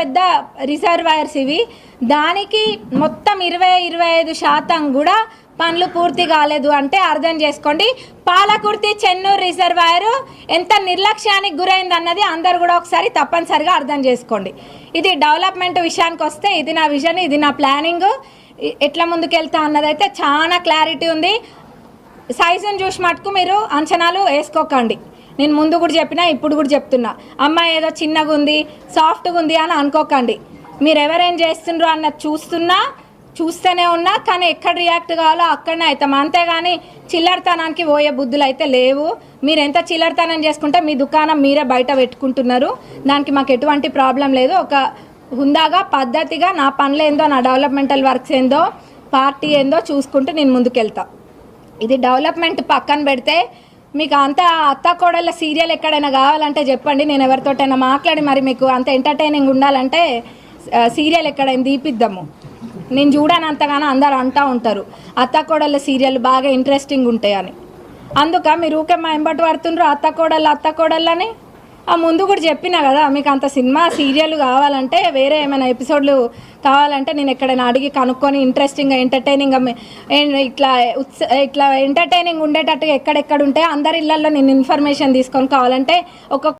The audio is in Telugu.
పెద్ద రిజర్వాయర్స్ ఇవి. దానికి మొత్తం ఇరవై ఇరవై ఐదు శాతం కూడా పనులు పూర్తి కాలేదు అంటే అర్థం చేసుకోండి. పాలకుర్తి చెన్నూరు రిజర్వాయర్ ఎంత నిర్లక్ష్యానికి గురైంది అన్నది అందరు కూడా ఒకసారి తప్పనిసరిగా అర్థం చేసుకోండి. ఇది డెవలప్మెంట్ విషయానికి వస్తే ఇది నా విజన్ ఇది నా ప్లానింగ్. ఎట్లా ముందుకెళ్తా అన్నదైతే చాలా క్లారిటీ ఉంది. సైజుని చూసి మటుకు మీరు అంచనాలు వేసుకోకండి. నేను ముందు కూడా చెప్పినా ఇప్పుడు కూడా చెప్తున్నా. అమ్మాయి ఏదో చిన్నగా ఉంది సాఫ్ట్గా ఉంది అని అనుకోకండి. మీరు ఎవరేం చేస్తుండ్రో అన్నది చూస్తున్నా చూస్తూనే ఉన్నా కానీ ఎక్కడ రియాక్ట్ కావాలో అక్కడనే అవుతాం అంతేగాని చిల్లరతనానికి పోయే బుద్ధులు అయితే లేవు. మీరు ఎంత చిల్లరతనం చేసుకుంటే మీ దుకాణం మీరే బయట పెట్టుకుంటున్నారు. దానికి మాకు ఎటువంటి ప్రాబ్లం లేదు. ఒక హుందాగా పద్ధతిగా నా పనులు ఏందో నా డెవలప్మెంటల్ వర్క్స్ ఏందో పార్టీ ఏందో చూసుకుంటూ నేను ముందుకెళ్తా. ఇది డెవలప్మెంట్ పక్కన పెడితే మీకు అంత అత్త కోడళ్ళ సీరియల్ ఎక్కడైనా కావాలంటే చెప్పండి. నేను ఎవరితోటైనా మాట్లాడి మరి మీకు అంత ఎంటర్టైనింగ్ ఉండాలంటే సీరియల్ ఎక్కడైనా తీపిద్దాము. నేను చూడనంతగానో అందరు అంటూ ఉంటారు. అత్త కోడళ్ళ సీరియల్ బాగా ఇంట్రెస్టింగ్ ఉంటాయని. అందుక మీరు ఊకే మా ఎంబటి పడుతుండ్రు అత్త కోడళ్ళు అత్త కోడళ్ళని? ఆ ముందు కూడా చెప్పినా కదా మీకు అంత సినిమా సీరియల్ కావాలంటే వేరే ఏమైనా ఎపిసోడ్లు కావాలంటే నేను ఎక్కడైనా అడిగి కనుక్కొని ఇంట్రెస్టింగ్గా ఎంటర్టైనింగ్గా ఇట్లా ఉత్స ఇట్లా ఎంటర్టైనింగ్ ఉండేటట్టుగా ఎక్కడెక్కడ ఉంటే అందరి ఇళ్ళలో నేను ఇన్ఫర్మేషన్ తీసుకొని కావాలంటే ఒక్కొక్క